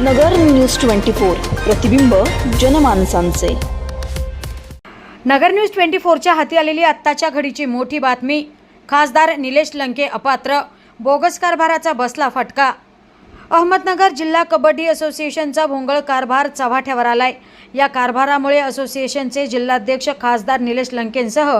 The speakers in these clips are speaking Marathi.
नगर न्यूज ट्वेंटी फोर प्रतिबिंब जनमानसांचे. नगर न्यूज ट्वेंटी फोरच्या हाती आलेली आत्ताच्या घडीची मोठी बातमी. खासदार निलेश लंके अपात्र. बोगस कारभाराचा बसला फटका. अहमदनगर जिल्हा कबड्डी असोसिएशनचा भोंगळ कारभार चव्हाट्यावर आलाय. या कारभारामुळे असोसिएशनचे जिल्हाध्यक्ष खासदार निलेश लंकेंसह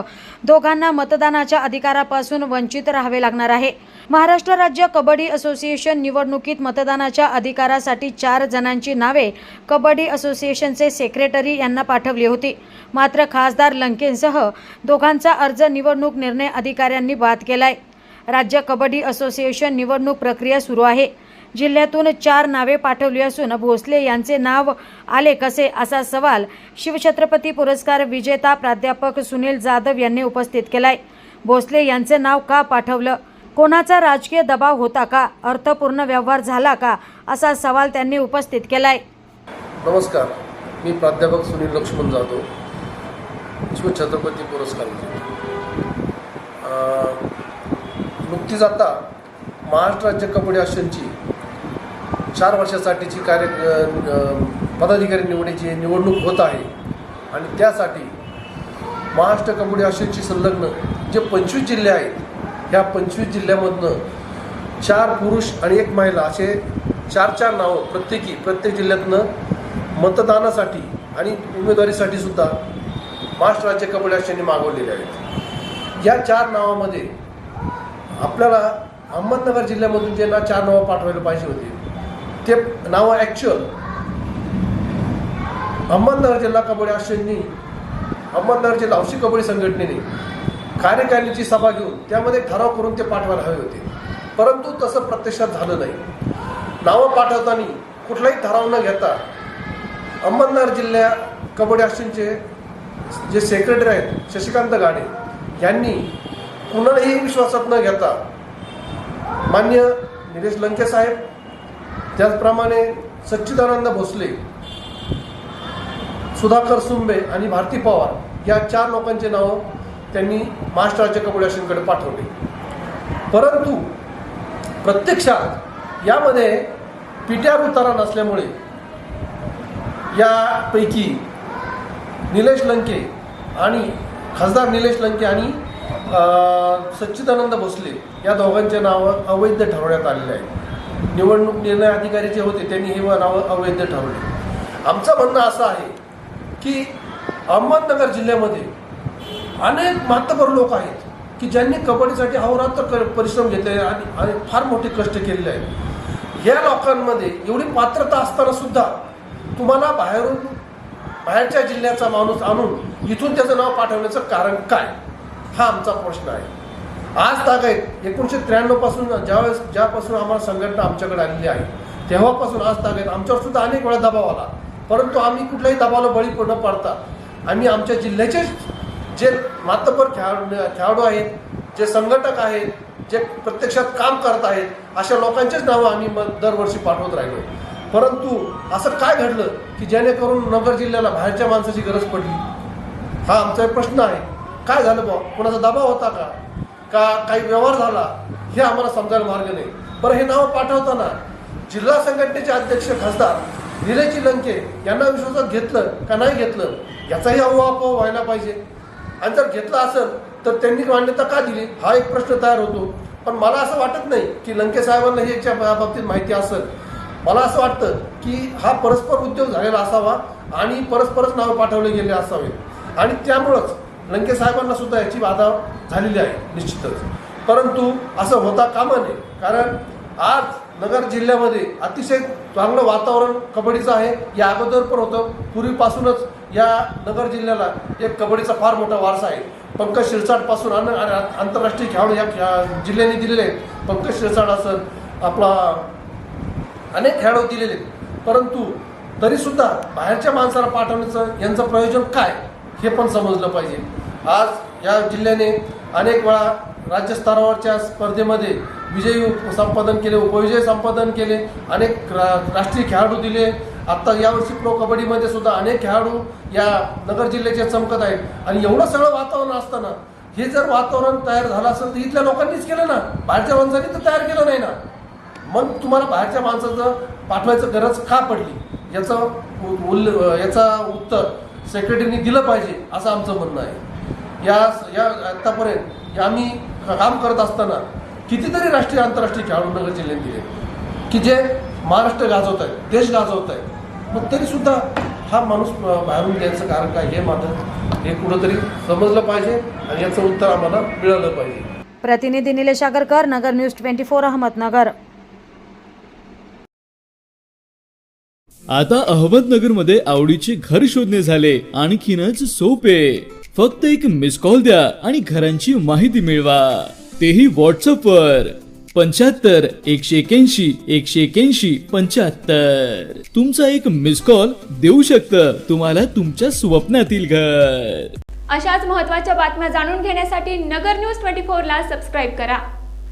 दोघांना मतदानाच्या अधिकारापासून वंचित राहावे लागणार आहे. महाराष्ट्र राज्य कबड्डी असोसिएशन निवडणुकीत मतदानाच्या अधिकारासाठी चार जणांची नावे कबड्डी असोसिएशनचे सेक्रेटरी यांना पाठवली होती. मात्र खासदार लंकेंसह दोघांचा अर्ज निवडणूक निर्णय अधिकाऱ्यांनी बाद केलाय. राज्य कबड्डी असोसिएशन निवडणूक प्रक्रिया सुरू आहे. जिल्ह्यातून चार नावे पाठवली असून भोसले यांचे नाव आले कसे असा सवाल शिवछत्रपती पुरस्कार विजेता प्राध्यापक सुनील जाधव यांनी उपस्थित केलाय. भोसले यांचे नाव का पाठवलं? कोणाचा राजकीय दबाव होता का? अर्थपूर्ण व्यवहार झाला का? असा सवाल त्यांनी उपस्थित केलाय. नमस्कार. मी प्राध्यापक सुनील लक्ष्मण जाधव शिवछत्रपती पुरस्कार नुकतीच आता महाराष्ट्र राज्य कबड्डी असोसिएशनची चार वर्षासाठीची कार्य पदाधिकारी निवडीची निवडणूक होत आहे. आणि त्यासाठी महाराष्ट्र कबड्डी असोसिएशनशी संलग्न जे पंचवीस जिल्हे आहेत ह्या पंचवीस जिल्ह्यामधनं चार पुरुष आणि एक महिला असे चार चार नावं प्रत्येकी प्रत्येक जिल्ह्यातनं मतदानासाठी आणि उमेदवारीसाठी सुद्धा महाराष्ट्र राज्य कबड्डी असोसिएशनने मागवलेले आहेत. या चार नावामध्ये आपल्याला अहमदनगर जिल्ह्यामधून जे ना चार नावं पाठवायला पाहिजे होते ते नावं ॲक्च्युअल अहमदनगर जिल्हा कबड्डी असोसिएशननी अहमदनगर जिल्हा औषध कबड्डी संघटनेने कार्यकारिणीची सभा घेऊन त्यामध्ये ठराव करून ते पाठवायला हवे होते. परंतु तसं प्रत्यक्षात झालं नाही. नावं पाठवताना कुठलाही ठराव न घेता अहमदनगर जिल्ह्या कबड्डी असोसिएशनचे जे सेक्रेटरी आहेत शशिकांत गाडे यांनी कुणालाही विश्वासात न घेता मान्य निलेश लंके साहेब त्याचप्रमाणे सच्चिदानंद भोसले सुधाकर सुंबे आणि भारती पवार या चार लोकांचे नावं त्यांनी महाराष्ट्र राज्य कबड्डी पाठवले. परंतु प्रत्यक्षात यामध्ये पिट्यार उतारा नसल्यामुळे यापैकी निलेश लंके आणि खासदार निलेश लंके आणि सच्चिदानंद भोसले या दोघांचे नावं अवैध ठरवण्यात आलेले आहे. निवडणूक निर्णय अधिकारी जे होते त्यांनी हे नावं अवैध ठरवले. आमचं म्हणणं असं आहे की अहमदनगर जिल्ह्यामध्ये अनेक मातबर लोक आहेत की ज्यांनी कबड्डीसाठी अहोरात्र क- परिश्रम घेतले आणि आणि फार मोठे कष्ट केलेले आहेत. या लोकांमध्ये एवढी पात्रता असताना सुद्धा तुम्हाला बाहेरून बाहेरच्या जिल्ह्याचा माणूस आणून इथून त्याचं नाव पाठवण्याचं कारण काय? हा आमचा प्रश्न आहे. आज ताग आहेत एकोणीसशे त्र्याण्णवपासून ज्यावेळेस ज्यापासून आम्हाला संघटना आमच्याकडे आलेली आहे तेव्हापासून आज तागायत आमच्यावर सुद्धा अनेक वेळा दबाव आला. परंतु आम्ही कुठल्याही दबावाला बळी न पडता. आम्ही आमच्या जिल्ह्याचे जे मातबर खेळाडू खेळाडू आहेत जे संघटक आहेत जे प्रत्यक्षात काम करत आहेत अशा लोकांचेच नावं आम्ही मग दरवर्षी पाठवत राहिलो. परंतु असं काय घडलं की जेणेकरून नगर जिल्ह्याला बाहेरच्या माणसाची गरज पडली? हा आमचा एक प्रश्न आहे. काय झालं बा कोणाचा दबाव होता का? का काही व्यवहार झाला हे आम्हाला समजायला मार्ग नाही. बरं हे नाव पाठवताना जिल्हा संघटनेचे अध्यक्ष खासदार निलेजी लंके यांना विश्वासात घेतलं का नाही घेतलं याचाही अव्वापोह व्हायला पाहिजे. आणि जर घेतलं असेल तर त्यांनी मान्यता का दिली? हा एक प्रश्न तयार होतो. पण मला असं वाटत नाही की लंके साहेबांना हे याच्या बाबतीत माहिती असेल. मला असं वाटतं की हा परस्पर उद्योग झालेला असावा आणि परस्परच नावं पाठवले गेले असावे. आणि त्यामुळंच लंके साहेबांना सुद्धा याची बाधा झालेली आहे निश्चितच. परंतु असं होता कामा नये कारण आज नगर जिल्ह्यामध्ये अतिशय चांगलं वातावरण कबड्डीचं आहे. या अगोदर पण होतं पूर्वीपासूनच या नगर जिल्ह्याला एक कबड्डीचा फार मोठा वारसा आहे. पंकज शिरसाटपासून अन आंतरराष्ट्रीय खेळाडू या जिल्ह्याने दिलेले आहेत. पंकज शिरसाट असं आपला अनेक खेळाडू दिलेले आहेत. परंतु तरीसुद्धा बाहेरच्या माणसाला पाठवण्याचं यांचं प्रयोजन काय हे पण समजलं पाहिजे. आज या जिल्ह्याने अनेक वेळा राज्यस्तरावरच्या स्पर्धेमध्ये विजयी संपादन केले उपविजय संपादन केले अनेक रा राष्ट्रीय खेळाडू दिले. आत्ता यावर्षी प्रो कबड्डीमध्ये सुद्धा अनेक खेळाडू या नगर जिल्ह्याचे चमकत आहेत. आणि एवढं सगळं वातावरण असताना हे जर वातावरण तयार झालं असेल तर इथल्या लोकांनीच केलं ना? बाहेरच्या माणसांनी तर तयार केलं नाही ना? मग तुम्हाला बाहेरच्या माणसाचं पाठवायचं गरज का पडली? याचं उ- उल्ल याचा उत्तर सेक्रेटरीने दिलं पाहिजे असं आमचं म्हणणं आहे. या या आत्तापर्यंत आम्ही काम करत असताना कितीतरी राष्ट्रीय आंतरराष्ट्रीय खेळाडू नगर जिल्ह्यात दिले की जे महाराष्ट्र गाजवत आहेत देश गाजवत आहेत. मग तरी सुद्धा हा माणूस बाहेरून द्यायचं कारण काय हे मात्र हे कुठंतरी समजलं पाहिजे आणि याचं उत्तर आम्हाला मिळालं पाहिजे. प्रतिनिधी Nilesh Agarkar Nagar news twenty four Ahmednagar. आता अहमदनगरमध्ये आवडीचे घर शोधणे झाले. आणखीनच सोपे. फक्त एक मिस कॉल द्या आणि घरांची माहिती मिळवा. तेही व्हॉट्सअप वर. पंच्याहत्तर एकशे एक्याऐंशी एकशे एक्याऐंशी पंच्याहत्तर. तुमचा एक मिस कॉल देऊ शकतं. तुम्हाला तुमच्या स्वप्नातील घर. अशाच महत्त्वाच्या बातम्या जाणून घेण्यासाठी नगर न्यूज ट्वेंटी फोरला सबस्क्राईब करा.